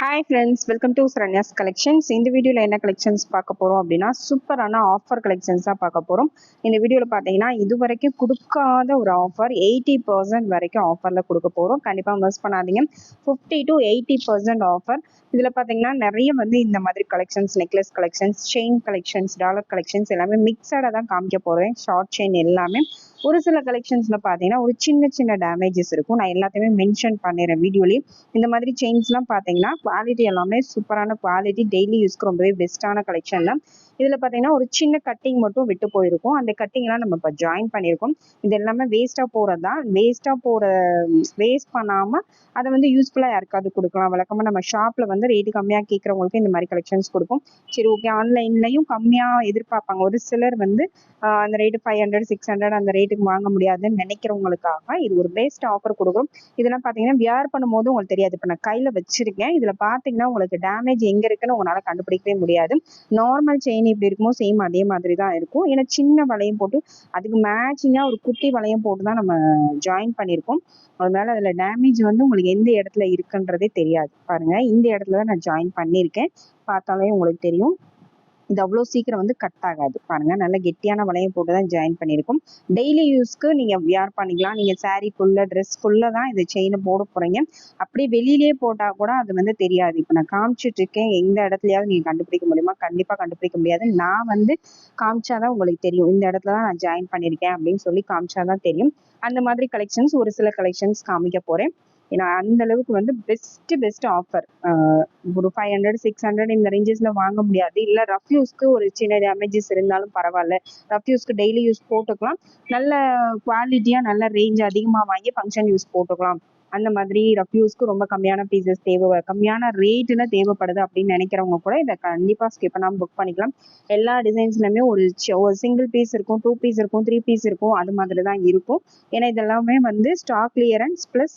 Hi friends welcome to Saranya's collections இந்த வீடியோவில் என்ன கலெக்ஷன்ஸ் பார்க்க போகிறோம் அப்படின்னா சூப்பரான ஆஃபர் கலெக்ஷன்ஸ் தான் பார்க்க போகிறோம் இந்த வீடியோவில் பார்த்தீங்கன்னா இது வரைக்கும் கொடுக்காத ஒரு ஆஃபர் எயிட்டி பர்சன்ட் வரைக்கும் ஆஃபரில் கொடுக்க போகிறோம் கண்டிப்பாக மிஸ் பண்ணாதீங்க. Fifty to eighty percent offer இதில் பார்த்தீங்கன்னா நிறைய வந்து இந்த மாதிரி collections necklace collections chain collections dollar collections எல்லாமே மிக்சடாக தான் காமிக்க போகிறேன் ஷார்ட் செயின் எல்லாமே. ஒரு சில கலெக்ஷன்ஸ்ல பாத்தீங்கன்னா ஒரு சின்ன சின்ன டேமேஜஸ் இருக்கும். நான் எல்லாத்தையுமே மென்ஷன் பண்ணிடுறேன் வீடியோலயே இந்த மாதிரி செயின்ஸ்லாம் பாத்தீங்கன்னா குவாலிட்டி எல்லாமே சூப்பரான குவாலிட்டி டெய்லி யூஸ்க்கு ரொம்பவே பெஸ்ட்டான கலெக்ஷன்ல இதில் பார்த்தீங்கன்னா ஒரு சின்ன கட்டிங் மட்டும் விட்டு போயிருக்கும். அந்த கட்டிங்லாம் நம்ம இப்போ ஜாயின் பண்ணியிருக்கோம். இது எல்லாமே வேஸ்ட்டாக போகிறது தான் வேஸ்ட்டாக போகிற வேஸ்ட் பண்ணாமல் அதை வந்து யூஸ்ஃபுல்லாக யாருக்காவது கொடுக்கலாம். வழக்கமாக நம்ம ஷாப்பில் வந்து ரேட்டு கம்மியாக கேட்குறவங்களுக்கு இந்த மாதிரி கலெக்ஷன்ஸ் கொடுக்கும் சரி ஓகே ஆன்லைன்லையும் கம்மியாக எதிர்பார்ப்பாங்க. ஒரு சிலர் வந்து அந்த rate five hundred six hundred அந்த ரேட்டுக்கு வாங்க முடியாதுன்னு நினைக்கிறவங்களுக்காக இது ஒரு பெஸ்ட் ஆஃபர் கொடுக்குறோம். இதெல்லாம் பார்த்தீங்கன்னா வியர் பண்ணும்போது உங்களுக்கு தெரியாது. இப்போ நான் கையில் வச்சிருக்கேன். இதில் பார்த்தீங்கன்னா உங்களுக்கு டேமேஜ் எங்கே இருக்குன்னு உங்களால் கண்டுபிடிக்கவே முடியாது. நார்மல் செயின் எப்படி இருக்குமோ சேம் அதே மாதிரி தான் இருக்கும். ஏன்னா சின்ன வளையம் போட்டு அதுக்கு மேட்சிங்காக ஒரு குட்டி வளையம் போட்டு தான் நம்ம ஜாயின் பண்ணியிருக்கோம். அதனால அதில் டேமேஜ் வந்து உங்களுக்கு எந்த இடத்துல இருக்குன்றதே தெரியாது. பாருங்க இந்த இடத்துல தான் நான் ஜாயின் பண்ணியிருக்கேன். பார்த்தாலே உங்களுக்கு தெரியும். இது அவ்வளோ சீக்கிரம் வந்து கட் ஆகாது. பாருங்க நல்ல கெட்டியான வளையம் போட்டு தான் ஜாயின் பண்ணியிருக்கோம் டெய்லி யூஸ்க்கு நீங்க வியர் பண்ணிக்கலாம். நீங்க சாரீக்குள்ள ட்ரெஸ்க்குள்ள தான் இந்த செயினை போட போறீங்க. அப்படியே வெளியிலேயே போட்டா கூட அது வந்து தெரியாது. இப்போ நான் காமிச்சிட்டு இருக்கேன். எந்த இடத்துலயாவது நீங்க கண்டுபிடிக்க முடியுமா? கண்டிப்பா கண்டுபிடிக்க முடியாது. நான் வந்து காமிச்சாதான் உங்களுக்கு தெரியும். இந்த இடத்துல தான் நான் ஜாயின் பண்ணியிருக்கேன் அப்படின்னு சொல்லி காமிச்சாதான் தெரியும். அந்த மாதிரி கலெக்ஷன்ஸ் ஒரு சில கலெக்ஷன்ஸ் காமிக்க போறேன். ஏன்னா அந்த அளவுக்கு வந்து பெஸ்ட் பெஸ்ட் ஆஃபர் ஒரு ஃபைவ் ஹண்ட்ரட் சிக்ஸ் ஹண்ட்ரட் இந்த ரேஞ்சஸ்ல வாங்க முடியாது. இல்ல ரஃப் யூஸ்க்கு ஒரு சின்ன டேமேஜஸ் இருந்தாலும் பரவாயில்ல. ரஃப் யூஸ்க்கு டெய்லி யூஸ் போட்டுக்கலாம். நல்ல குவாலிட்டியா நல்ல ரேஞ்ச் அதிகமா வாங்கி ஃபங்க்ஷன் யூஸ் போட்டுக்கலாம். அந்த மாதிரி ரஃப் யூஸ்க்கு ரொம்ப கம்மியான பீசஸ் தேவை. கம்மியான ரேட்டில் தேவைப்படுது அப்படின்னு நினைக்கிறவங்க கூட இதை கண்டிப்பாக ஸ்கிப் பண்ணாமல் புக் பண்ணிக்கலாம். எல்லா டிசைன்ஸ்லையுமே ஒரு ஒரு சிங்கிள் பீஸ் இருக்கும் டூ பீஸ் இருக்கும் த்ரீ பீஸ் இருக்கும் அது மாதிரி தான் இருக்கும். ஏன்னா இதெல்லாமே வந்து ஸ்டாக் கிளியரன்ஸ் ப்ளஸ்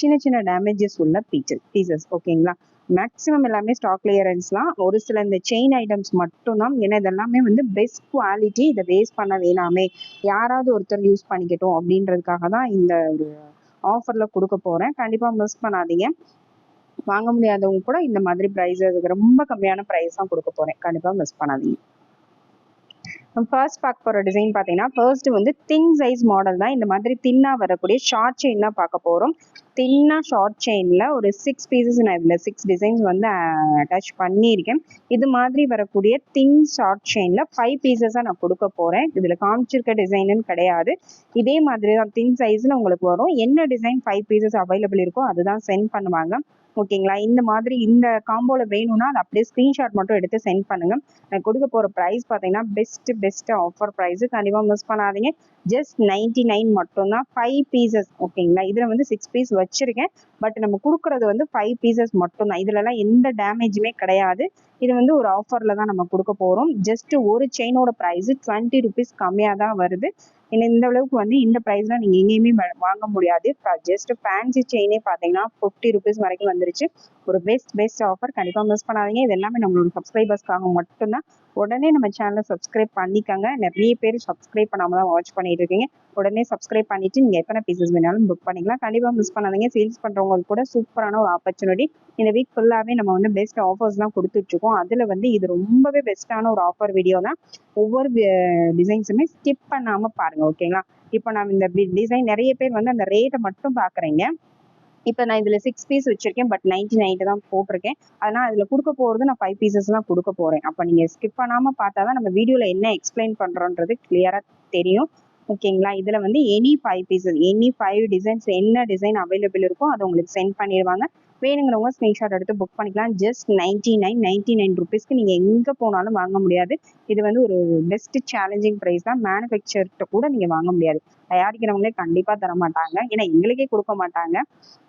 சின்ன சின்ன டேமேஜஸ் உள்ள பீச்சஸ் பீசஸ் ஓகேங்களா மேக்ஸிமம் எல்லாமே ஸ்டாக் கிளியரன்ஸ்லாம் ஒரு சில இந்த செயின் ஐட்டம்ஸ் மட்டும்தான். ஏன்னா இதெல்லாமே வந்து பெஸ்ட் குவாலிட்டி இதை வேஸ்ட் பண்ண வேணாமே. யாராவது ஒருத்தர் யூஸ் பண்ணிக்கட்டும் அப்படின்றதுக்காக தான் இந்த ஒரு ஆஃபரில் கொடுக்க போகிறேன் கண்டிப்பாக மிஸ் பண்ணாதீங்க. வாங்க முடியாதவங்க கூட இந்த மாதிரி ப்ரைஸ் ரொம்ப கம்மியான ப்ரைஸ் தான் கொடுக்க போகிறேன் கண்டிப்பாக மிஸ் பண்ணாதீங்க. ஃபர்ஸ்ட் பார்க்க போகிற டிசைன் பார்த்தீங்கன்னா ஃபர்ஸ்ட் வந்து தின் சைஸ் மாடல் தான். இந்த மாதிரி தின்னாக வரக்கூடிய ஷார்ட் செயின் தான் பார்க்க போகிறோம் தின்னா ஷார்ட் செயினில் ஒரு சிக்ஸ் பீசஸ் நான் இதில் சிக்ஸ் டிசைன்ஸ் வந்து அட்டாச் பண்ணியிருக்கேன். இது மாதிரி வரக்கூடிய தின் ஷார்ட் செயினில் ஃபைவ் பீசஸாக நான் கொடுக்க போகிறேன் இதில் காமிச்சிருக்க டிசைனுன்னு கிடையாது. இதே மாதிரி தான் தின் சைஸில் உங்களுக்கு வரும். என்ன டிசைன் ஃபைவ் பீசஸ் அவைலபிள் இருக்கோ அதுதான் சென்ட் பண்ணுவாங்க. ஓகேங்களா? இந்த மாதிரி இந்த காம்போவில் வேணும்னா அதை அப்படியே ஸ்க்ரீன்ஷாட் மட்டும் எடுத்து சென்ட் பண்ணுங்கள் நான் கொடுக்க போகிற ப்ரைஸ் பார்த்தீங்கன்னா பெஸ்ட்டு பெஸ்ட் ஆஃபர் ப்ரைஸ் கண்டிப்பாக மிஸ் பண்ணாதீங்க. ஜஸ்ட் நைன்டி நைன் மட்டும்தான் ஃபைவ் பீசஸ் ஓகேங்களா இதில் வந்து சிக்ஸ் பீஸ் வச்சுருக்கேன். பட் நம்ம கொடுக்கறது வந்து ஃபைவ் பீசஸ் மட்டும்தான். இதுலலாம் எந்த டேமேஜுமே கிடையாது. இது வந்து ஒரு ஆஃபரில் தான் நம்ம கொடுக்க போகிறோம் ஜஸ்ட் ஒரு செயினோட ப்ரைஸ் டுவெண்ட்டி ருபீஸ் கம்மியாக தான் வருது. இந்த அளவுக்கு வந்து இந்த ப்ரைஸ்லாம் நீங்கள் எங்கேயுமே வாங்க முடியாது. ஜஸ்ட் ஃபேன்சி செயினே பார்த்தீங்கன்னா ஃபிஃப்டி ருபீஸ் வரைக்கும் வந்துருச்சு. ஒரு பெஸ்ட் பெஸ்ட் ஆஃபர் கண்டிப்பாக மிஸ் பண்ணாதீங்க. இது எல்லாமே நம்மளோட சப்ஸ்கிரைபர்ஸ்க்காக மட்டும்தான். உடனே நம்ம சேனலை சப்ஸ்கிரைப் பண்ணிக்கோங்க. நிறைய பேர் சப்ஸ்கிரைப் பண்ணாமல் தான் வாட்ச் பண்ணிட்டு இருக்கீங்க உடனே சப்ஸ்கிரைப் பண்ணிட்டு நீங்கள் எத்தனை பீசஸ் வேணாலும் புக் பண்ணிக்கலாம். கண்டிப்பாக மிஸ் பண்ணாதீங்க. சேல்ஸ் பண்ணுறவங்களுக்கு கூட சூப்பரான ஒரு ஆப்பர்ச்சுனிட்டி இந்த வீக் ஃபுல்லாவே நம்ம வந்து பெஸ்ட் ஆஃபர்ஸ் தான் அதில் வந்து இது ரொம்பவே பெஸ்ட்டான ஒரு ஆஃபர் வீடியோ தான். ஒவ்வொரு டிசைன்ஸுமே ஸ்கிப் பண்ணாமல் பாருங்கள் ஓகேங்களா இப்போ நான் இந்த டிசைன் நிறைய பேர் வந்து அந்த ரேட்டை மட்டும் பார்க்குறீங்க இப்போ நான் இதில் சிக்ஸ் பீஸ் வச்சிருக்கேன் பட் நைன்டி நைன்ட்டு தான் போட்டிருக்கேன். அதனால் அதில் கொடுக்க போகிறது நான் ஃபைவ் பீசஸ் தான் கொடுக்க போகிறேன் அப்போ நீங்கள் ஸ்கிப் பண்ணாமல் பார்த்தா தான் நம்ம வீடியோவில் என்ன எக்ஸ்பிளைன் பண்ணுறோன்றது கிளியராக தெரியும். ஓகேங்களா? இதில் வந்து any five pieces any five designs என்ன டிசைன் அவைலபிள் இருக்கோ அதை உங்களுக்கு சென்ட் பண்ணிடுவாங்க. வேணுங்கிறவங்க ஸ்க்ரீன்ஷாட் எடுத்து புக் பண்ணிக்கலாம். Just ninety nine ninety nine ருபீஸ்க்கு நீங்கள் எங்கே போனாலும் வாங்க முடியாது. இது வந்து ஒரு பெஸ்ட் சேலஞ்சிங் ப்ரைஸ் தான். மேனுஃபேக்சர்கிட்ட கூட நீங்கள் வாங்க முடியாது. தயாரிக்கிறவங்களே கண்டிப்பாக தர மாட்டாங்க. ஏன்னா எங்களுக்கே கொடுக்க மாட்டாங்க.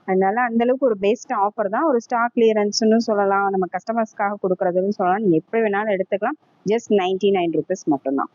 அதனால அந்த அளவுக்கு ஒரு பெஸ்ட் ஆஃபர் தான். ஒரு ஸ்டாக் கிளியரன்ஸ்னு சொல்லலாம். நம்ம கஸ்டமர்ஸ்க்காக கொடுக்கறதுன்னு சொல்லலாம். நீங்கள் எப்படி வேணாலும் எடுத்துக்கலாம். ஜஸ்ட் நைன்டி நைன் ருபீஸ் மட்டும்தான்.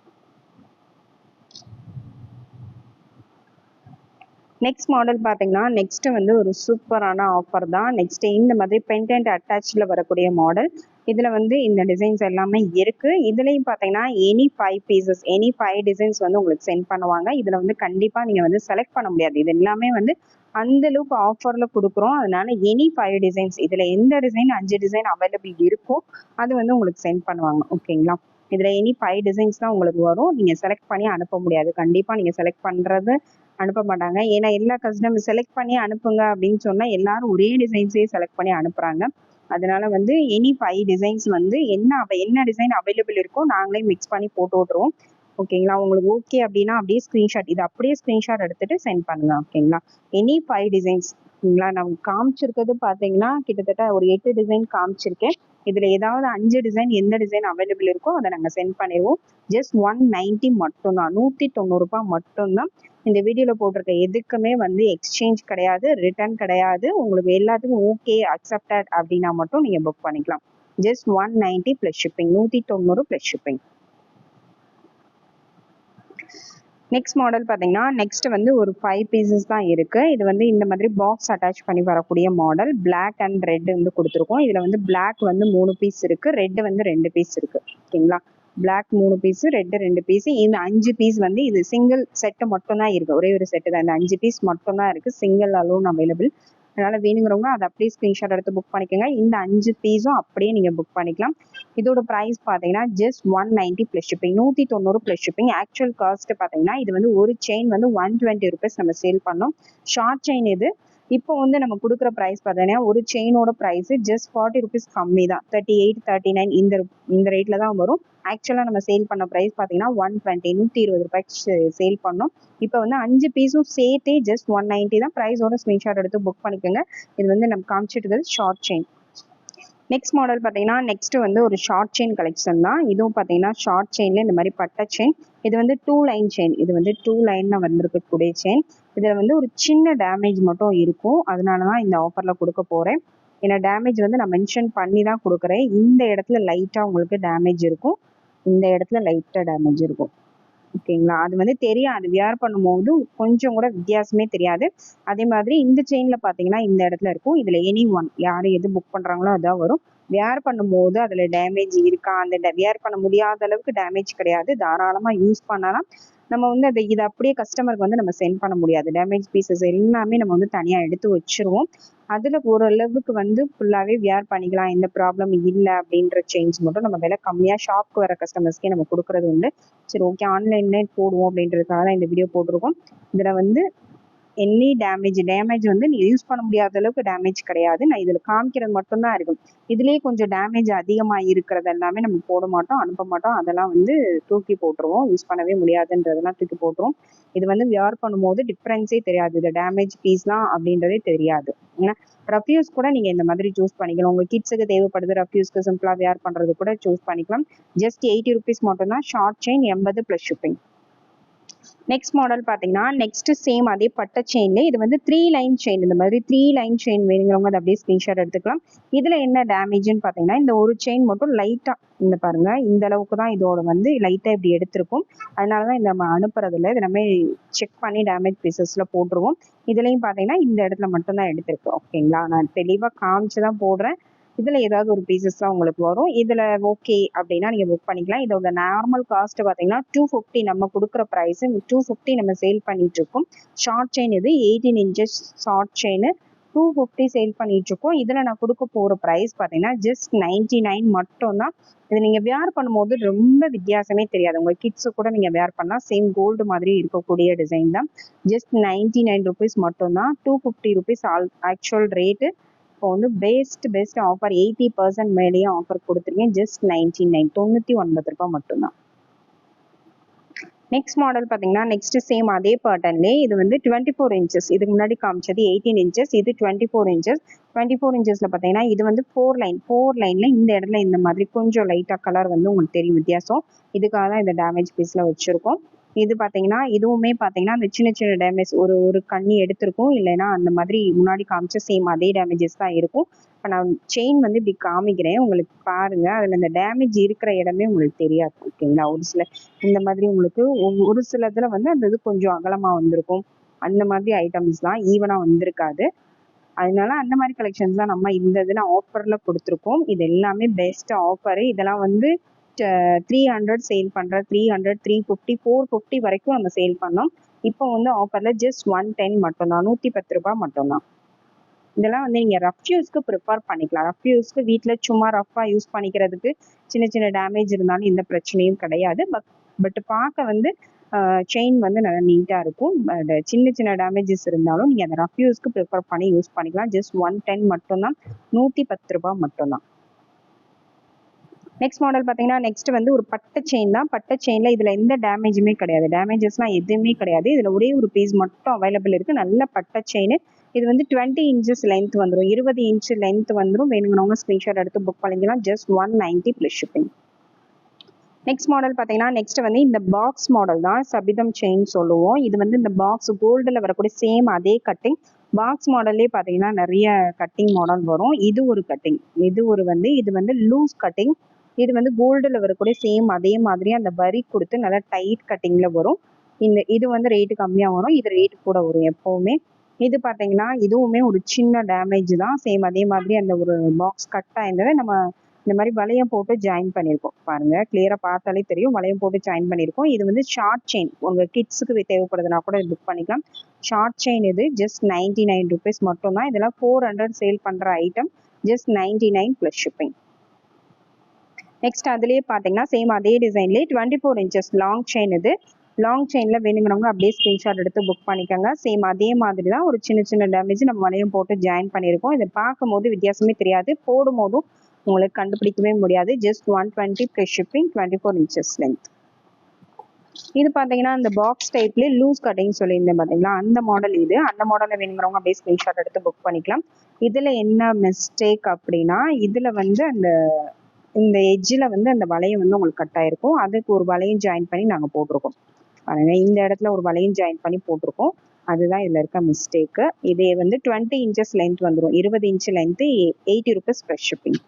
நெக்ஸ்ட் மாடல் பார்த்தீங்கன்னா நெக்ஸ்ட்டு வந்து ஒரு சூப்பரான ஆஃபர் தான். நெக்ஸ்ட்டு இந்த மாதிரி பென்டென்ட் அட்டாச்சில் வரக்கூடிய மாடல் இதில் வந்து இந்த டிசைன்ஸ் எல்லாமே இருக்குது இதுலேயும் பார்த்தீங்கன்னா any five pieces any five designs வந்து உங்களுக்கு சென்ட் பண்ணுவாங்க. இதில் வந்து கண்டிப்பாக நீங்கள் வந்து செலக்ட் பண்ண முடியாது. இது எல்லாமே வந்து அந்த அளவுக்கு ஆஃபரில் கொடுக்குறோம். அதனால எனி ஃபைவ் டிசைன்ஸ் இதில் எந்த டிசைன் அஞ்சு டிசைன் அவைலபிள் இருக்கோ அது வந்து உங்களுக்கு சென்ட் பண்ணுவாங்க. ஓகேங்களா இதில் எனி ஃபைவ் டிசைன்ஸ் தான் உங்களுக்கு வரும். நீங்கள் செலக்ட் பண்ணி அனுப்ப முடியாது. கண்டிப்பாக நீங்கள் செலக்ட் பண்ணுறது அனுப்ப மாட்டாங்க. ஏன்னா எல்லா கஸ்டமர் செலக்ட் பண்ணி அனுப்புங்க அப்படின்னு சொன்னால் எல்லாரும் ஒரே டிசைன்ஸே செலக்ட் பண்ணி அனுப்புகிறாங்க அதனால வந்து எனி ஃபைவ் டிசைன்ஸ் வந்து என்ன அவ- என்ன டிசைன் அவைலபிள் இருக்கோ நாங்களே மிக்ஸ் பண்ணி போட்டு விட்ருவோம் ஓகேங்களா உங்களுக்கு ஓகே அப்படின்னா அப்படியே ஸ்க்ரீன்ஷாட் இது அப்படியே ஸ்க்ரீன்ஷாட் எடுத்துட்டு சென்ட் பண்ணுங்க. ஓகேங்களா எனி ஃபைவ் டிசைன்ஸ் ஓகேங்களா நான் காமிச்சிருக்கிறது பார்த்தீங்கன்னா கிட்டத்தட்ட ஒரு எட்டு டிசைன் காமிச்சிருக்கேன். இதில் ஏதாவது அஞ்சு டிசைன் எந்த டிசைன் அவைலபிள் இருக்கோ அதை நாங்கள் சென்ட் பண்ணிடுவோம் ஜஸ்ட் ஒன் நைன்ட்டி மட்டும்தான். நூற்றி தொண்ணூறுரூபா மட்டும்தான். இந்த வீடியோவில் போட்டிருக்க எதுக்குமே வந்து எக்ஸ்சேஞ்ச் கிடையாது ரிட்டர்ன் கிடையாது. உங்களுக்கு எல்லாத்துக்கும் ஓகே அக்செப்டட் அப்படின்னா மட்டும் நீங்கள் புக் பண்ணிக்கலாம். Just one ninety plus shipping நூற்றி தொண்ணூறு ப்ளஸ் ஷிப்பிங் நெக்ஸ்ட் மாடல் பார்த்தீங்கன்னா நெக்ஸ்ட் வந்து ஒரு ஃபைவ் பீசஸ் தான் இருக்கு. இது வந்து இந்த மாதிரி பாக்ஸ் அட்டாச் பண்ணி வரக்கூடிய மாடல் பிளாக் அண்ட் ரெட் வந்து கொடுத்துருக்கோம். இதில் வந்து பிளாக் வந்து மூணு பீஸ் இருக்கு. ரெட் வந்து ரெண்டு பீஸ் இருக்கு. ஓகேங்களா? பிளாக் மூணு பீஸ் ரெட் ரெண்டு பீஸ் இந்த அஞ்சு பீஸ் வந்து இது சிங்கிள் செட்டு மட்டும் தான் இருக்கு. ஒரே ஒரு செட்டு தான். இந்த அஞ்சு பீஸ் மட்டும் தான் இருக்கு. சிங்கிள் அலோன் அவைலபிள் அதனால வேணுங்கிறவங்க அதை அப்படியே ஸ்க்ரீன்ஷாட் எடுத்து புக் பண்ணிக்கோங்க. இந்த அஞ்சு பீஸும் அப்படியே நீங்க புக் பண்ணிக்கலாம். இதோட ப்ரைஸ் பார்த்தீங்கன்னா just one ninety plus shipping நூற்றி தொண்ணூறு ப்ளஸ் ஷிப்பிங் ஆக்சுவல் காஸ்ட் பார்த்தீங்கன்னா இது வந்து ஒரு செயின் வந்து ஒன் டுவெண்ட்டி ருபீஸ் நம்ம சேல் பண்ணோம். ஷார்ட் செயின் இது இப்போ வந்து நம்ம கொடுக்குற ப்ரைஸ் பார்த்தீங்கன்னா ஒரு செயினோட ப்ரைஸ் ஜஸ்ட் ஃபார்ட்டி ருபீஸ் கம்மி தான் தேர்ட்டி எயிட் தேர்ட்டி நைன் இந்த இந்த ரேட்டில் தான் வரும். ஆக்சுவலாக நம்ம சேல் பண்ண ப்ரைஸ் பார்த்தீங்கன்னா ஒன் டுவெண்ட்டி நூற்றி இருபது ரூபாய்க்கு சேல் பண்ணோம். இப்போ வந்து அஞ்சு பீஸும் சேர்த்தே ஜஸ்ட் ஒன் நைன்ட்டி தான் ப்ரைஸோட ஸ்க்ரீன்ஷாட் எடுத்து புக் பண்ணிக்கோங்க. இது வந்து நம்ம காமிச்சிட்டு ஷார்ட் செயின் நெக்ஸ்ட் மாடல் பார்த்தீங்கன்னா நெக்ஸ்ட் வந்து ஒரு ஷார்ட் செயின் கலெக்ஷன் தான். இதுவும் பார்த்தீங்கன்னா ஷார்ட் செயின்ல இந்த மாதிரி பட்டை செயின் இது வந்து டூ லைன் செயின் இது வந்து டூ லைன்ல வந்திருக்கக்கூடிய செயின் இதில் வந்து ஒரு சின்ன டேமேஜ் மட்டும் இருக்கும். அதனால தான் இந்த ஆஃபரில் கொடுக்க போகிறேன் ஏன்னா டேமேஜ் வந்து நான் மென்ஷன் பண்ணி தான் கொடுக்குறேன். இந்த இடத்துல லைட்டாக உங்களுக்கு டேமேஜ் இருக்கும். இந்த இடத்துல லைட்டாக டேமேஜ் இருக்கும். ஓகேங்களா? அது வந்து தெரியாது வியர் பண்ணும்போது கொஞ்சம் கூட வித்தியாசமே தெரியாது. அதே மாதிரி இந்த செயினில் பார்த்தீங்கன்னா இந்த இடத்துல இருக்கும். இதில் எனி ஒன் யார் எது புக் பண்ணுறாங்களோ அதான் வரும். வியர் பண்ணும்போது அதில் டேமேஜ் இருக்கா? அந்த வியர் பண்ண முடியாத அளவுக்கு டேமேஜ் கிடையாது. தாராளமாக யூஸ் பண்ணலாம். நம்ம வந்து அதை இதை அப்படியே கஸ்டமருக்கு வந்து நம்ம சென்ட் பண்ண முடியாது. டேமேஜ் பீசஸ் எல்லாமே நம்ம வந்து தனியாக எடுத்து வச்சிருவோம். அதில் ஓரளவுக்கு வந்து ஃபுல்லாகவே வியர் பண்ணிக்கலாம். எந்த ப்ராப்ளம் இல்லை அப்படின்ற சேஞ்ச் மட்டும் நம்ம விலை கம்மியாக ஷாப்க்கு வர கஸ்டமர்ஸ்க்கே நம்ம கொடுக்குறது உண்டு. சரி ஓகே ஆன்லைன்லேயே போடுவோம் அப்படின்றதுக்காக தான் இந்த வீடியோ போட்டிருக்கோம். இதில் வந்து எனி டேமேஜ் டேமேஜ் வந்து நீ யூஸ் பண்ண முடியாத அளவுக்கு டேமேஜ் கிடையாது. நான் இதில் காமிக்கிறது மட்டும்தான் இருக்கும். இதுலேயே கொஞ்சம் டேமேஜ் அதிகமாக இருக்கிறது எல்லாமே நம்ம போட மாட்டோம் அனுப்ப மாட்டோம். அதெல்லாம் வந்து தூக்கி போட்டுருவோம். யூஸ் பண்ணவே முடியாதுன்றதெல்லாம் தூக்கி போட்டுருவோம். இது வந்து வியர் பண்ணும்போது டிஃப்ரென்ஸே தெரியாது. இது டேமேஜ் பீஸ் தான் அப்படின்றதே தெரியாது. ஏன்னா ரஃப்யூஸ் கூட நீங்கள் இந்த மாதிரி சூஸ் பண்ணிக்கலாம். உங்கள் கிட்ஸுக்கு தேவைப்படுது ரஃப்யூஸ்க்கு சிம்பிளாக வியர் பண்ணுறது கூட சூஸ் பண்ணிக்கலாம். ஜஸ்ட் எயிட்டி ருபீஸ் மட்டும்தான். ஷார்ட் செயின் எண்பது ப்ளஸ் ஷிப்பிங் நெக்ஸ்ட் மாடல் பார்த்தீங்கன்னா நெக்ஸ்ட் சேம் அதே பட்டை செயின்ல இது வந்து த்ரீ லைன் செயின் இந்த மாதிரி த்ரீ லைன் செயின் வேணுங்கிறவங்க அதை அப்படியே ஸ்கிரீன்ஷாட் எடுத்துக்கலாம். இதுல என்ன டேமேஜ்னு பார்த்தீங்கன்னா இந்த ஒரு செயின் மட்டும் லைட்டா இந்த பாருங்க. இந்த அளவுக்கு தான் இதோட வந்து லைட்டா இப்படி எடுத்திருக்கும். அதனால தான் இந்த நம்ம அனுப்புறதுல இது நம்ம செக் பண்ணி டேமேஜ் பீசஸ்ல போட்டுருவோம். இதுலயும் பார்த்தீங்கன்னா இந்த இடத்துல மட்டும் தான் எடுத்திருக்கு ஓகேங்களா நான் தெளிவா காமிச்சு தான் போடுறேன். இதில் ஏதாவது ஒரு பீசஸ் தான் உங்களுக்கு வரும். இதில் ஓகே அப்படின்னா நீங்கள் புக் பண்ணிக்கலாம். இதோட நார்மல் காஸ்ட் பார்த்தீங்கன்னா டூ ஃபிஃப்டி நம்ம கொடுக்குற ப்ரைஸு டூ ஃபிஃப்டி நம்ம சேல் பண்ணிட்டு இருக்கோம். ஷார்ட் செயின் இது eighteen inches short chain two fifty sale பண்ணிட்டு இருக்கோம். நான் கொடுக்க போகிற ப்ரைஸ் பார்த்தீங்கன்னா ஜஸ்ட் நைன்டி நைன் மட்டும் தான் இது நீங்கள் வேர் பண்ணும்போது ரொம்ப வித்தியாசமே தெரியாது. உங்கள் கிட்ஸு கூட நீங்கள் வேர் பண்ணால் சேம் கோல்டு மாதிரி இருக்கக்கூடிய டிசைன் தான். ஜஸ்ட் நைன்டி நைன் ருபீஸ் மட்டும் தான் two fifty rupees all actual rate இப்போ வந்து best best offer eighty percent மேலேயே ஆஃபர் கொடுத்துருக்கேன் ஜஸ்ட் நைன்டி நைன் தொண்ணூற்றி ஒன்பது ரூபாய் மட்டும்தான். நெக்ஸ்ட் மாடல் பார்த்தீங்கன்னா நெக்ஸ்ட் சேம் அதே பேட்டர்ன்லே இது வந்து டுவெண்ட்டி ஃபோர் இன்ச்சஸ் இதுக்கு முன்னாடி காமிச்சது எயிட்டீன் இன்ச்சஸ் இது twenty four inches twenty four இன்ச்சஸில் பார்த்தீங்கன்னா இது வந்து ஃபோர் லைன் ஃபோர் லைனில் இந்த இடத்துல இந்த மாதிரி கொஞ்சம் லைட்டாக கலர் வந்து உங்களுக்கு தெரியும் வித்தியாசம். இதுக்காக தான் இந்த டேமேஜ் பீஸில் வச்சுருக்கோம். இது பார்த்தீங்கன்னா இதுவுமே பார்த்தீங்கன்னா அந்த சின்ன சின்ன டேமேஜ் ஒரு ஒரு கண்ணி எடுத்திருக்கும். இல்லைன்னா அந்த மாதிரி முன்னாடி காமிச்ச சேம் அதே டேமேஜஸ் தான் இருக்கும். இப்போ நான் செயின் வந்து இப்படி காமிக்கிறேன். உங்களுக்கு பாருங்க. அதில் இந்த டேமேஜ் இருக்கிற இடமே உங்களுக்கு தெரியாது. ஓகேங்களா ஒரு சில இந்த மாதிரி உங்களுக்கு ஒரு சில இதில் வந்து அந்த இது கொஞ்சம் அகலமாக வந்திருக்கும். அந்த மாதிரி ஐட்டம்ஸ் தான் ஈவனாக வந்திருக்காது. அதனால அந்த மாதிரி கலெக்ஷன்ஸ் தான் நம்ம இந்த இதில் ஆஃபரில் கொடுத்துருக்கோம். இது எல்லாமே பெஸ்ட் ஆஃபரு இதெல்லாம் வந்து த்ரீ ஹண்ட்ரட் சேல் பண்ணுற three hundred three fifty four fifty வரைக்கும் நம்ம சேல் பண்ணோம். இப்போ வந்து ஆஃபரில் ஜஸ்ட் ஒன் டென் மட்டும்தான் நூற்றி பத்து ரூபாய் மட்டும்தான். இதெல்லாம் வந்து நீங்கள் ரஃப் யூஸ்க்கு ப்ரிஃபர் பண்ணிக்கலாம். ரஃப் யூஸ்க்கு வீட்டில் சும்மா ரஃப்பாக யூஸ் பண்ணிக்கிறதுக்கு சின்ன சின்ன டேமேஜ் இருந்தாலும் எந்த பிரச்சனையும் கிடையாது. பட் பட் பார்க்க வந்து செயின் வந்து நல்லா நீட்டாக இருக்கும். பட் சின்ன சின்ன டேமேஜஸ் இருந்தாலும் நீங்கள் அந்த ரஃப் யூஸ்க்கு ப்ரிஃபர் பண்ணி யூஸ் பண்ணிக்கலாம். ஜஸ்ட் ஒன் டென் மட்டும்தான் நூற்றி பத்து ரூபாய் மட்டும்தான். நெக்ஸ்ட் மாடல் பார்த்தீங்கன்னா நெக்ஸ்ட் வந்து ஒரு பட்டை செயின் தான். பட்டை செயினில் இதில் எந்த டேமேஜுமே கிடையாது. டேமேஜஸ்லாம் எதுவுமே கிடையாது. இதில் ஒரே ஒரு பீஸ் மட்டும் அவைலபிள் இருக்குது நல்ல பட்டை செயின் இது வந்து டுவெண்ட்டி இன்ச்சஸ் லென்த் வந்துடும் இருபது இன்ச் லென்த் வந்துடும் வேணுங்கிறவங்க ஸ்க்ரீன்ஷாட் எடுத்து புக் பண்ணிக்கலாம். Just one ninety plus shipping next model பார்த்தீங்கன்னா நெக்ஸ்ட் வந்து இந்த பாக்ஸ் மாடல் தான். சபிதம் செயின் சொல்லுவோம். இது வந்து இந்த பாக்ஸ் கோல்டில் வரக்கூடிய சேம் அதே கட்டிங் பாக்ஸ் மாடல்லே பார்த்தீங்கன்னா நிறைய கட்டிங் மாடல் வரும். இது ஒரு கட்டிங் இது ஒரு வந்து இது வந்து லூஸ் கட்டிங் இது வந்து கோல்டில் வரக்கூடிய சேம் அதே மாதிரி அந்த வரி கொடுத்து நல்லா டைட் கட்டிங்கில் வரும். இந்த இது வந்து ரேட்டு கம்மியாக வரும். இது ரேட்டு கூட வரும் எப்போவுமே. இது பார்த்தீங்கன்னா இதுவுமே ஒரு சின்ன டேமேஜ் தான். சேம் அதே மாதிரி அந்த ஒரு பாக்ஸ் கட் ஆயிருந்ததை நம்ம இந்த மாதிரி வளையம் போட்டு ஜாயின் பண்ணியிருக்கோம். பாருங்க கிளியராக பார்த்தாலே தெரியும். வளையம் போட்டு ஜாயின் பண்ணியிருக்கோம். இது வந்து ஷார்ட் செயின் உங்கள் கிட்ஸுக்கு தேவைப்படுதுன்னா கூட புக் பண்ணிக்கலாம். ஷார்ட் செயின் இது ஜஸ்ட் நைன்டி நைன் ருபீஸ் மட்டும்தான். இதெல்லாம் ஃபோர் ஹண்ட்ரட் சேல் பண்ணுற item just ninety nine plus shipping next அதுலேயே பார்த்தீங்கன்னா சேம் அதே டிசைன்லேயே twenty four inches long chain இது. லாங் செயினில் வேணுங்கிறவங்க அப்படியே ஸ்க்ரீன்ஷாட் எடுத்து புக் பண்ணிக்கோங்க. சேம் அதே மாதிரி தான் ஒரு சின்ன சின்ன டேமேஜ் நம்ம வளையம் போட்டு ஜாயின் பண்ணியிருக்கோம். இதை பார்க்கும்போது வித்தியாசமே தெரியாது. போடும் போதும் உங்களுக்கு கண்டுபிடிக்கவே முடியாது. Just one twenty plus shipping twenty four inches length இது பார்த்தீங்கன்னா இந்த பாக்ஸ் டைப்லேயே லூஸ் கட்டிங் சொல்லியிருந்தேன் பார்த்தீங்களா அந்த மாடல் இது. அந்த மாடலில் வேணுங்கிறவங்க அப்படியே ஸ்க்ரீன்ஷாட் எடுத்து புக் பண்ணிக்கலாம். இதில் என்ன மிஸ்டேக் அப்படின்னா இதில் வந்து அந்த இந்த எஜ்ஜில் வந்து அந்த வளையம் வந்து உங்களுக்கு கட் ஆயிருக்கும். அதுக்கு ஒரு வளையம் ஜாயின் பண்ணி நாங்கள் போட்டிருக்கோம். பாருங்க இந்த இடத்துல ஒரு வளையம் ஜாயின் பண்ணி போட்டிருக்கோம். அதுதான் இதில் இருக்க மிஸ்டேக்கு இதே வந்து டுவெண்ட்டி இன்ச்சஸ் லென்த் வந்துடும் இருபது inch length eighty rupees plus shipping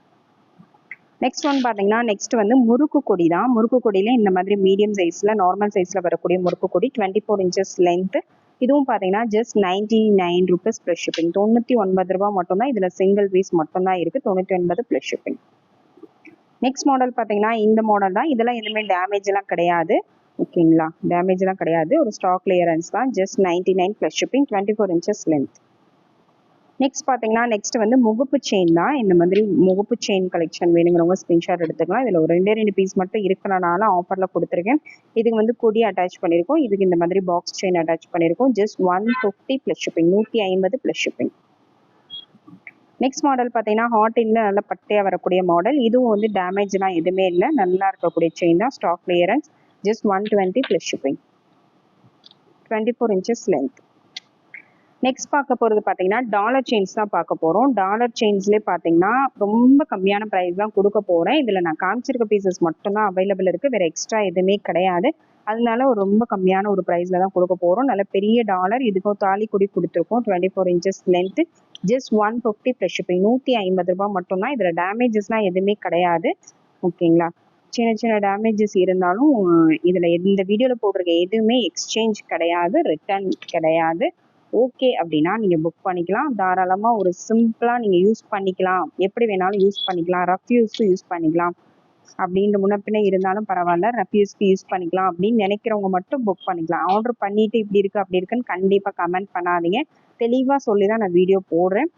next one பார்த்தீங்கன்னா நெக்ஸ்ட் வந்து முறுக்கு கொடி தான். முறுக்கு கொடியில் இந்த மாதிரி மீடியம் சைஸில் நார்மல் சைஸில் வரக்கூடிய முறுக்கு கொடி டுவெண்ட்டி ஃபோர் இன்ச்சஸ் லென்த்து இதுவும் பார்த்தீங்கன்னா just ninety nine rupees plus shipping தொண்ணூற்றி ஒன்பது ரூபா மட்டும்தான். இதில் சிங்கிள் பீஸ் மட்டும்தான் இருக்குது தொண்ணூற்றி ஒன்பது ப்ளஸ் ஷிப்பிங் நெக்ஸ்ட் மாடல் பார்த்தீங்கன்னா இந்த மாடல் தான். இதெல்லாம் எதுவுமே டேமேஜ் எல்லாம் கிடையாது. ஓகேங்களா டேமேஜ் எல்லாம் கிடையாது. ஒரு ஸ்டாக் கிளியரன்ஸ் தான். Just ninety nine plus shipping twenty four inches length next பார்த்தீங்கன்னா நெக்ஸ்ட் வந்து முகப்பு செயின் தான். இந்த மாதிரி முகப்பு செயின் கலெக்ஷன் வேணுங்கிறவங்க ஸ்க்ரீன்ஷாட் எடுத்துக்கலாம். இதில் ஒரு ரெண்டே ரெண்டு பீஸ் மட்டும் இருக்கிறனால ஆஃபரில் கொடுத்துருக்கேன். இதுக்கு வந்து கொடி அட்டாச் பண்ணியிருக்கோம். இதுக்கு இந்த மாதிரி பாக்ஸ் செயின் அட்டாச் பண்ணியிருக்கோம். Just one fifty plus shipping நூற்றி ஐம்பது ப்ளஸ் ஷிப்பிங் நெக்ஸ்ட் மாடல் பார்த்தீங்கன்னா ஹாட் இன்ல நல்ல பட்டையாக வரக்கூடிய மாடல் இதுவும் வந்து டேமேஜ்லாம் எதுவுமே இல்லை. நல்லா இருக்கக்கூடிய செயின் தான். Stock clearance just one twenty plus shipping twenty four inches length next பார்க்க போகிறது பார்த்தீங்கன்னா டாலர் செயின்ஸ் தான் பார்க்க போகிறோம் டாலர் செயின்ஸ்லேயே பார்த்தீங்கன்னா ரொம்ப கம்மியான ப்ரைஸ் தான் கொடுக்க போகிறேன் இதில் நான் காமிச்சிருக்க பீசஸ் மட்டும்தான் அவைலபிள் இருக்குது வேறு எக்ஸ்ட்ரா எதுவுமே கிடையாது. அதனால ஒரு ரொம்ப கம்மியான ஒரு ப்ரைஸில் தான் கொடுக்க போகிறோம் நல்ல பெரிய டாலர் இதுக்கும் தாலி குடி கொடுத்துருக்கோம். Twenty four inches length just one fifty plus shipping நூற்றி ஐம்பது ரூபாய் மட்டும்தான். இதில் டேமேஜஸ்லாம் எதுவுமே கிடையாது. ஓகேங்களா? சின்ன சின்ன டேமேஜஸ் இருந்தாலும் இதில் இந்த வீடியோவில் போட்டிருக்க எதுவுமே எக்ஸ்சேஞ்ச் கிடையாது. ரிட்டர்ன் கிடையாது. ஓகே அப்படின்னா நீங்கள் புக் பண்ணிக்கலாம். தாராளமாக ஒரு சிம்பிளாக நீங்கள் யூஸ் பண்ணிக்கலாம். எப்படி வேணாலும் யூஸ் பண்ணிக்கலாம். ரஃப் யூஸும் யூஸ் பண்ணிக்கலாம். அப்படின்ற முன்னப்பின்ன இருந்தாலும் பரவாயில்ல. ரெஃப்யூஸ்க்கு யூஸ் பண்ணிக்கலாம். அப்படின்னு நினைக்கிறவங்க மட்டும் புக் பண்ணிக்கலாம். ஆர்டர் பண்ணிட்டு இப்படி இருக்கு அப்படி இருக்குன்னு கண்டிப்பாக கமெண்ட் பண்ணாதீங்க. தெளிவாக சொல்லி தான் நான் வீடியோ போடுறேன்.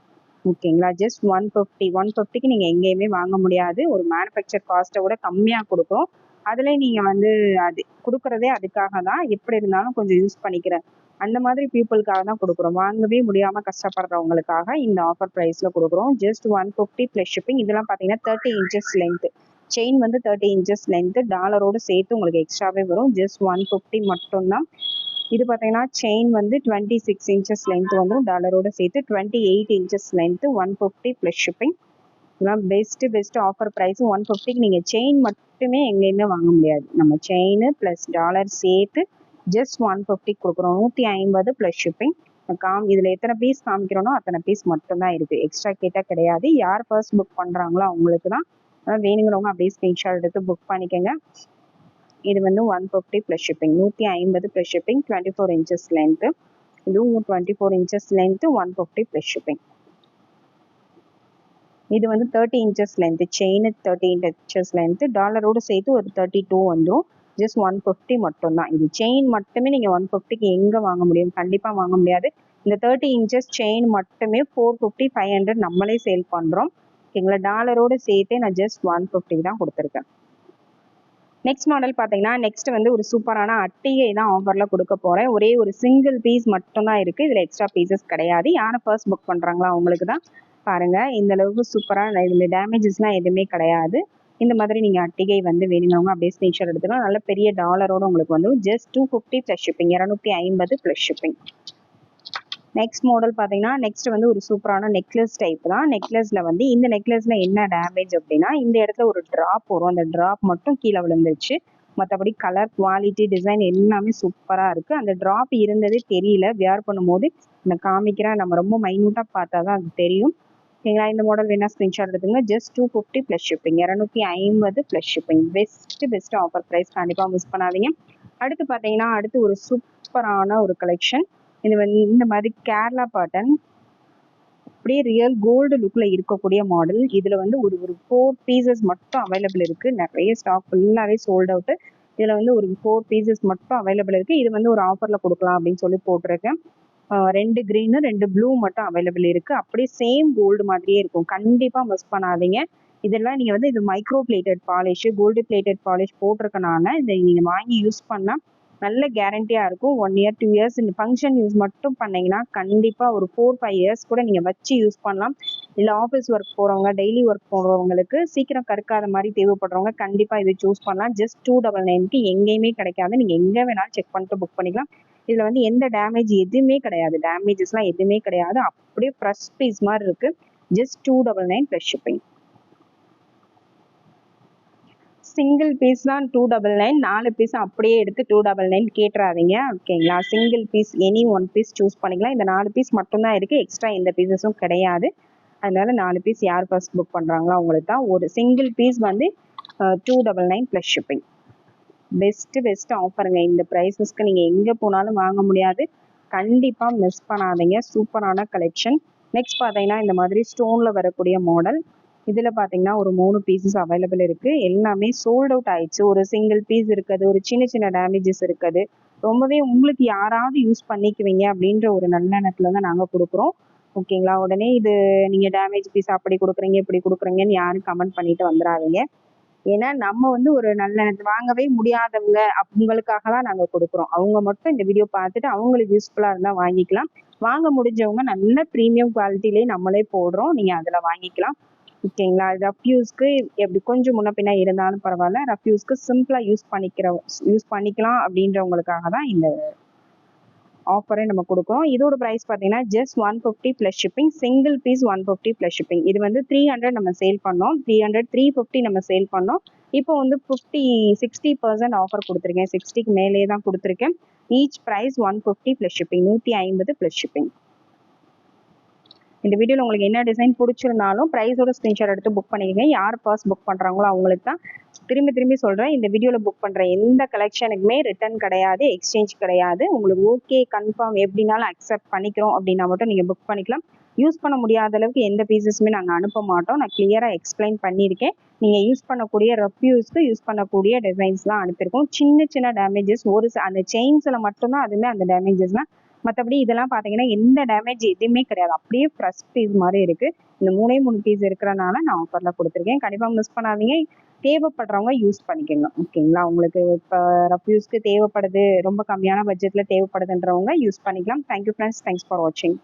ஓகேங்களா? ஜஸ்ட் ஒன் ஃபிஃப்டி ஒன் ஃபிஃப்டிக்கு நீங்கள் எங்கேயுமே வாங்க முடியாது. ஒரு மேனுஃபேக்சர் காஸ்ட்டை விட கம்மியாக கொடுக்கும். அதில் நீங்கள் வந்து அது கொடுக்குறதே அதுக்காக தான். எப்படி இருந்தாலும் கொஞ்சம் யூஸ் பண்ணிக்கிறேன் அந்த மாதிரி பீப்புளுக்காக தான் கொடுக்குறோம். வாங்கவே முடியாமல் கஷ்டப்படுறவங்களுக்காக இந்த ஆஃபர் ப்ரைஸில் கொடுக்குறோம். Just one fifty plus shipping இதெல்லாம் பார்த்தீங்கன்னா தேர்ட்டி இன்ச்சஸ் லென்த்து செயின் வந்து தேர்ட்டி இன்ச்சஸ் லென்த்து டாலரோடு சேர்த்து உங்களுக்கு எக்ஸ்ட்ராவே வரும். ஜஸ்ட் ஒன் ஃபிஃப்டி மட்டும்தான். இது பார்த்தீங்கன்னா செயின் வந்து டுவெண்ட்டி சிக்ஸ் இன்ச்சஸ் லென்த் வந்துடும் டாலரோட சேர்த்து twenty eight inches length one fifty plus shipping இதெல்லாம் best best offer price one ஃபிஃப்டிக்கு நீங்கள் செயின் மட்டுமே எங்கேயுமே வாங்க முடியாது. நம்ம செயின் ப்ளஸ் டாலர் சேர்த்து ஜஸ்ட் ஒன் ஃபிஃப்டி கொடுக்குறோம். நூற்றி ஐம்பது ப்ளஸ் ஷிப்பிங் காம் இதில் எத்தனை பீஸ் காமிக்கிறோனோ அத்தனை பீஸ் மட்டும்தான் இருக்குது எக்ஸ்ட்ரா கேட்டால் கிடையாது. யார் ஃபர்ஸ்ட் புக் பண்ணுறாங்களோ அவங்களுக்கு தான் வேணுங்கிறவங்க அப்படியே ஸ்க்ரீன்ஷாட் எடுத்து புக் பண்ணிக்கோங்க. இது வந்து ஒன் ஃபிஃப்டி ப்ளஸ் ஷிப்பிங் நூற்றி ஐம்பது plus shipping twenty four inches length இதுவும் twenty four inches length one fifty plus shipping இது வந்து thirty inches length chain thirty inches length டாலரோடு சேர்த்து ஒரு தேர்ட்டி டூ வந்துடும் ஜஸ்ட் ஒன் ஃபிஃப்டி மட்டும்தான். இது செயின் மட்டுமே நீங்கள் ஒன் ஃபிஃப்டிக்கு எங்கே வாங்க முடியும்? கண்டிப்பாக வாங்க முடியாது. இந்த தேர்ட்டி இன்ச்சஸ் செயின் மட்டுமே ஃபோர் ஃபிஃப்டி ஃபைவ் ஹண்ட்ரட் நம்மளே சேல் பண்ணுறோம் ஓகேங்களா? டாலரோடு சேர்த்தே நான் ஜஸ்ட் ஒன் ஃபிஃப்டி தான் கொடுத்துருக்கேன். நெக்ஸ்ட் மாடல் பார்த்தீங்கன்னா நெக்ஸ்ட் வந்து ஒரு சூப்பரான அட்டிகை தான் ஆஃபரில் கொடுக்க போகிறேன் ஒரே ஒரு சிங்கிள் பீஸ் மட்டும்தான் இருக்குது இதில் எக்ஸ்ட்ரா பீசஸ் கிடையாது. யாரை ஃபர்ஸ்ட் புக் பண்ணுறாங்களோ அவங்களுக்கு தான் பாருங்கள் இந்த அளவுக்கு சூப்பராக இதில் டேமேஜஸ்லாம் எதுவுமே கிடையாது. இந்த மாதிரி நீங்கள் அட்டிகை வந்து வேணுங்கிறவங்க அப்படியே ஸ்க்ரீன்ஷாட் எடுத்துக்கலாம். நல்ல பெரிய டாலரோட உங்களுக்கு வந்து just two fifty plus shipping இரநூத்தி ஐம்பது ப்ளஸ் ஷிப்பிங் நெக்ஸ்ட் மாடல் பார்த்தீங்கன்னா நெக்ஸ்ட் வந்து ஒரு சூப்பரான நெக்லஸ் டைப் தான். நெக்லஸில் வந்து இந்த நெக்லஸில் என்ன டேமேஜ் அப்படின்னா இந்த இடத்துல ஒரு ட்ராப் வரும். அந்த ட்ராப் மட்டும் கீழே விழுந்துருச்சு. மற்றபடி கலர் குவாலிட்டி டிசைன் எல்லாமே சூப்பராக இருக்குது அந்த ட்ராப் இருந்ததே தெரியல. வியர் பண்ணும்போது நான் காமிக்கிறேன். நம்ம ரொம்ப மைன்யூட்டாக பார்த்தா தான் அது தெரியும். சரிங்களா இந்த மாடல் வேணா ஸ்க்ரீன்ஷாட் எடுத்துங்க just two fifty plus shipping இரநூத்தி ஐம்பது plus shipping best best offer price கண்டிப்பாக மிஸ் பண்ணாதீங்க. அடுத்து பார்த்தீங்கன்னா அடுத்து ஒரு சூப்பரான ஒரு கலெக்ஷன் இது வந்து இந்த மாதிரி கேரளா பாட்டன் அப்படியே ரியல் கோல்டு லுக்ல இருக்கக்கூடிய மாடல் இதுல வந்து ஒரு ஒரு ஃபோர் பீசஸ் மட்டும் அவைலபிள் இருக்கு. நிறைய ஸ்டாக் ஃபுல்லாவே சோல்ட் அவுட் இதுல வந்து ஒரு ஃபோர் பீசஸ் மட்டும் அவைலபிள் இருக்கு. இது வந்து ஒரு ஆஃபர்ல கொடுக்கலாம் அப்படின்னு சொல்லி போட்டிருக்கேன். ரெண்டு க்ரீனு ரெண்டு ப்ளூ மட்டும் அவைலபிள் இருக்குது அப்படியே சேம் கோல்டு மாதிரியே இருக்கும். கண்டிப்பாக மிஸ் பண்ணாதீங்க. இதெல்லாம் நீங்கள் வந்து இது micro plated polish gold plated polish போட்டிருக்கனால இதை நீங்கள் வாங்கி யூஸ் பண்ணால் நல்ல கேரண்டியாக இருக்கும். ஒன் இயர் டூ இயர்ஸ் இந்த ஃபங்க்ஷன் யூஸ் மட்டும் பண்ணீங்கன்னா கண்டிப்பாக ஒரு ஃபோர் ஃபைவ் இயர்ஸ் கூட நீங்கள் வச்சு யூஸ் பண்ணலாம். இல்லை ஆஃபீஸ் ஒர்க் போகிறவங்க டெய்லி ஒர்க் போகிறவங்களுக்கு சீக்கிரம் கருக்காத மாதிரி தேவைப்படுறவங்க கண்டிப்பாக இதை சூஸ் பண்ணலாம். ஜஸ்ட் டூ டபுள் நைனுக்கு எங்கேயுமே கிடைக்காது. நீங்கள் எங்கே வேணாலும் செக் பண்ணிட்டு புக் பண்ணிக்கலாம். இதில் வந்து எந்த டேமேஜ் எதுவுமே கிடையாது. டேமேஜஸ்லாம் எதுவுமே கிடையாது. அப்படியே ஃப்ரெஷ் பீஸ் மாதிரி இருக்கு. Just two double nine plus shipping single piece தான் டூ டபுள் நைன் நாலு பீஸ் அப்படியே எடுத்து டூ டபுள் நைன் கேட்டுறாதீங்க. ஓகேங்களா single piece any one piece choose பண்ணிக்கலாம். இந்த நாலு பீஸ் மட்டும்தான் இருக்குது எக்ஸ்ட்ரா எந்த பீசஸும் கிடையாது. அதனால நாலு பீஸ் யார் ஃபர்ஸ்ட் புக் பண்ணுறாங்களோ அவங்களுக்கு தான் ஒரு சிங்கிள் பீஸ் வந்து two double nine plus shipping best best ஆஃபருங்க இந்த ப்ரைஸஸ்க்கு நீங்கள் எங்கே போனாலும் வாங்க முடியாது. கண்டிப்பாக மிஸ் பண்ணாதீங்க. சூப்பரான கலெக்ஷன் நெக்ஸ்ட் பார்த்தீங்கன்னா இந்த மாதிரி ஸ்டோனில் வரக்கூடிய மாடல் இதில் பார்த்தீங்கன்னா ஒரு மூணு பீசஸ் அவைலபிள் இருக்குது எல்லாமே சோல்ட் அவுட் ஆயிடுச்சு. ஒரு சிங்கிள் பீஸ் இருக்குது ஒரு சின்ன சின்ன டேமேஜஸ் இருக்குது. ரொம்பவே உங்களுக்கு யாராவது யூஸ் பண்ணிக்குவீங்க அப்படின்ற ஒரு நல்லெண்ணத்தில் தான் நாங்கள் கொடுக்குறோம். ஓகேங்களா உடனே இது நீங்கள் டேமேஜ் பீஸ் அப்படி கொடுக்குறீங்க இப்படி கொடுக்குறீங்கன்னு யாரும் கமெண்ட் பண்ணிட்டு வந்துடாதீங்க. ஏன்னா நம்ம வந்து ஒரு நல்ல வாங்கவே முடியாதவங்க அவங்களுக்காகலாம் நாங்கள் கொடுக்குறோம். அவங்க மட்டும் இந்த வீடியோ பார்த்துட்டு அவங்களுக்கு யூஸ்ஃபுல்லாக இருந்தால் வாங்கிக்கலாம். வாங்க முடிஞ்சவங்க நல்ல ப்ரீமியம் குவாலிட்டிலே நம்மளே போடுறோம். நீங்கள் அதில் வாங்கிக்கலாம். ஓகேங்களா? ரஃப்யூஸ்க்கு எப்படி கொஞ்சம் முன்ன பின்ன இருந்தாலும் பரவாயில்ல. ரஃப்யூஸ்க்கு சிம்பிளாக யூஸ் பண்ணிக்கிற யூஸ் பண்ணிக்கலாம் அப்படின்றவங்களுக்காக தான் இந்த ஆஃபரே நம்ம கொடுக்குறோம். இதோட ப்ரைஸ் பார்த்தீங்கன்னா just one fifty plus shipping single piece one fifty plus shipping இது வந்து த்ரீ ஹண்ட்ரட் நம்ம சேல் பண்ணோம். த்ரீ ஹண்ட்ரட் த்ரீ ஃபிஃப்டி நம்ம சேல் பண்ணோம். இப்போ வந்து ஃபிஃப்டி சிக்ஸ்டி பர்சன்ட் ஆஃபர் கொடுத்துருக்கேன். சிக்ஸ்டிக்கு மேலே தான் கொடுத்துருக்கேன். Each price one fifty plus shipping நூற்றி ஐம்பது ப்ளஸ் ஷிப்பிங் இந்த வீடியோவில் உங்களுக்கு என்ன டிசைன் பிடிச்சிருந்தாலும் ப்ரைஸோட ஸ்க்ரீன்ஷாட் எடுத்து புக் பண்ணிக்கங்க. யார் ஃபர்ஸ்ட் புக் பண்ணுறாங்களோ அவங்களுக்கு தான். திரும்பி திரும்பி சொல்கிறேன் இந்த வீடியோவில் புக் பண்ணுற எந்த கலெக்ஷனுக்குமே ரிட்டர்ன் கிடையாது எக்ஸ்சேஞ்ச் கிடையாது. உங்களுக்கு ஓகே கன்ஃபார்ம் எப்படினாலும் அக்செப்ட் பண்ணிக்கிறோம் அப்படின்னா மட்டும் நீங்கள் புக் பண்ணிக்கலாம். யூஸ் பண்ண முடியாத அளவுக்கு எந்த பீசஸுமே நாங்கள் அனுப்ப மாட்டோம். நான் கிளியராக எக்ஸ்பிளைன் பண்ணியிருக்கேன். நீங்கள் யூஸ் பண்ணக்கூடிய ரஃப் யூஸ்க்கு யூஸ் பண்ணக்கூடிய டிசைன்ஸ்லாம் அனுப்பியிருக்கோம். சின்ன சின்ன டேமேஜஸ் ஒரு அந்த செயின்ஸில் மட்டும்தான் அதுவுமே அந்த டேமேஜஸ்லாம் மற்றபடி இதெல்லாம் பார்த்தீங்கன்னா எந்த டேமேஜ் எதுவுமே கிடையாது. அப்படியே ஃப்ரெஷ் பீஸ் மாதிரி இருக்குது இந்த மூணே மூணு பீஸ் இருக்கிறனால நான் ஆஃபரில் கொடுத்துருக்கேன். கண்டிப்பாக மிஸ் பண்ணாதீங்க. தேவைப்படுறவங்க யூஸ் பண்ணிக்கோங்க. ஓகேங்களா? உங்களுக்கு இப்போ ரஃப் யூஸ்க்கு தேவைப்படுது ரொம்ப கம்மியான பட்ஜெட்டில் தேவைப்படுதுன்றவங்க யூஸ் பண்ணிக்கலாம். Thank you friends thanks for வாட்சிங்